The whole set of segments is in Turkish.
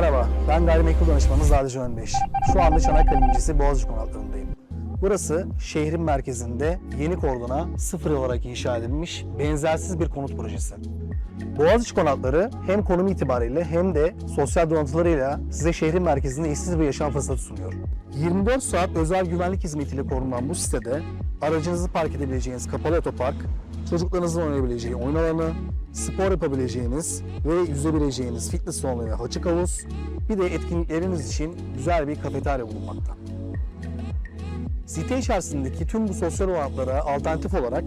Merhaba, ben gayrimenkul danışmanı Zadece Öndeş. Şu anda Çanakkale ilçesi Boğaziçi konaklarındayım. Burası şehrin merkezinde yeni kordona sıfır olarak inşa edilmiş benzersiz bir konut projesi. Boğaziçi konakları hem konum itibariyle hem de sosyal donatılarıyla size şehrin merkezinde eşsiz bir yaşam fırsatı sunuyor. 24 saat özel güvenlik hizmetiyle korunan bu sitede aracınızı park edebileceğiniz kapalı otopark, çocuklarınızın oynayabileceği oyun alanı, spor yapabileceğiniz ve yüzebileceğiniz fitness salonu açık havuz, bir de etkinlikleriniz için güzel bir kafeterya bulunmakta. Site içerisindeki tüm bu sosyal olanaklara alternatif olarak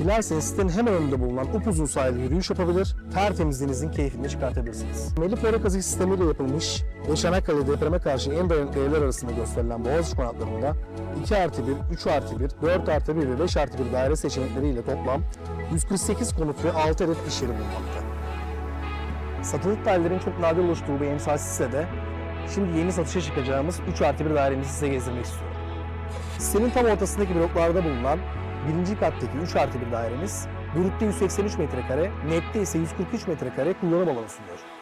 dilerseniz sitenin hemen önünde bulunan upuzun sahilde yürüyüş yapabilir, tertemiz denizin keyfini çıkartabilirsiniz. Melih Pera kazı sistemiyle yapılmış ve Çanakkale depreme karşı en dayanıklı evler arasında gösterilen Boğaziçi konaklarında 2 artı 1, 3 artı 1, 4 artı 1 ve 5 artı 1 daire seçenekleriyle toplam 148 konut ve 6 adet iş yeri bulunmakta. Satılık dairelerin çok nadir oluştuğu bu emsalsiz sitede şimdi yeni satışa çıkacağımız 3 artı 1 dairemizi size gezdirmek istiyorum. Sitenin tam ortasındaki bloklarda bulunan birinci kattaki 3 artı 1 dairemiz brütte 183 metrekare, nette ise 143 metrekare kullanım alanı sunuyor.